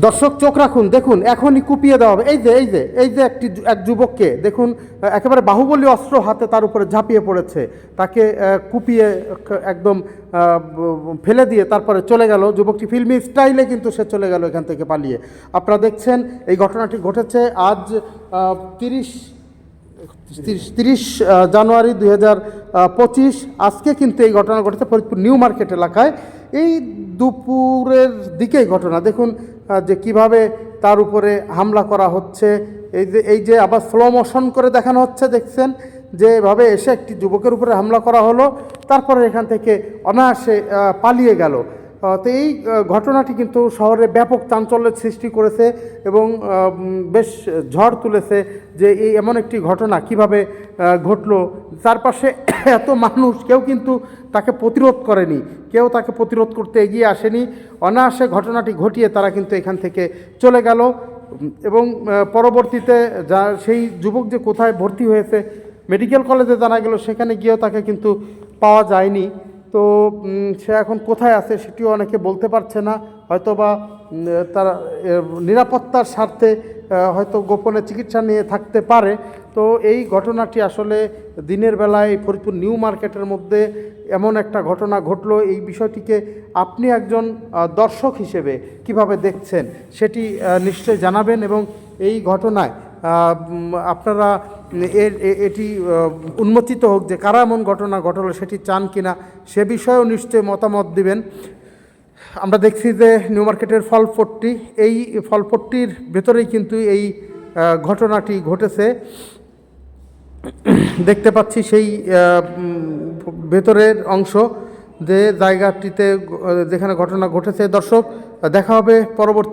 দর্শক চোখ রাখুন, দেখুন, এখনই কুপিয়ে দেওয়া হবে। এই যে এই যে এই যে একটি এক যুবককে, দেখুন একেবারে বাহুবলী অস্ত্র হাতে তার উপরে ঝাঁপিয়ে পড়েছে। তাকে কুপিয়ে একদম ফেলে দিয়ে তারপরে চলে গেল। যুবকটি ফিল্মি স্টাইলে কিন্তু সে চলে গেল এখান থেকে পালিয়ে। আপনারা দেখছেন, এই ঘটনাটি ঘটেছে আজ তিরিশ, তিরিশ- জানুয়ারি দুই হাজার পঁচিশ। আজকে কিন্তু এই ঘটনা ঘটেছে ফরিদপুর নিউ মার্কেট এলাকায়। এই দুপুরের দিকেই ঘটনা। দেখুন যে কীভাবে তার উপরে হামলা করা হচ্ছে, এই যে এই যে আবার স্লো মোশন করে দেখানো হচ্ছে, দেখছেন? যে এভাবে এসে একটি যুবকের উপরে হামলা করা হলো, তারপরে এখান থেকে অনায়াসে পালিয়ে গেল। তো এই ঘটনাটি কিন্তু শহরে ব্যাপক চাঞ্চল্যের সৃষ্টি করেছে এবং বেশ ঝড় তুলেছে যে এই এমন একটি ঘটনা কীভাবে ঘটলো। চারপাশে এত মানুষ, কেউ কিন্তু তাকে প্রতিরোধ করেনি, কেউ তাকে প্রতিরোধ করতে এগিয়ে আসেনি। অনায়াসে ঘটনাটি ঘটিয়ে তারা কিন্তু এখান থেকে চলে গেল। এবং পরবর্তীতে যা, সেই যুবক যে কোথায় ভর্তি হয়েছে, মেডিকেল কলেজে জানা গেল, সেখানে গিয়েও তাকে কিন্তু পাওয়া যায়নি। তো সে এখন কোথায় আছে সেটিও অনেকে বলতে পারছে না। হয়তো বা তার নিরাপত্তার স্বার্থে হয়তো গোপনে চিকিৎসা নিয়ে থাকতে পারে। তো এই ঘটনাটি আসলে দিনের বেলায় ফরিদপুর নিউ মার্কেটের মধ্যে এমন একটা ঘটনা ঘটলো। এই বিষয়টিকে আপনি একজন দর্শক হিসেবে কীভাবে দেখছেন সেটি আহ, নিশ্চয়ই জানাবেন এবং এই ঘটনায় আপনারা এর এটি উন্মোচিত হোক যে কারা এমন ঘটনা ঘটলো, সেটি চান কিনা, সে বিষয়েও নিশ্চয়ই মতামত দিবেন। আমরা দেখছি যে নিউ মার্কেটের ফলপট্টি, এই ফলপট্টির ভেতরেই কিন্তু এই ঘটনাটি ঘটেছে। দেখতে পাচ্ছি সেই ভেতরের অংশ যে জায়গাটিতে যেখানে ঘটনা ঘটেছে। দর্শক, দেখা হবে পরবর্তী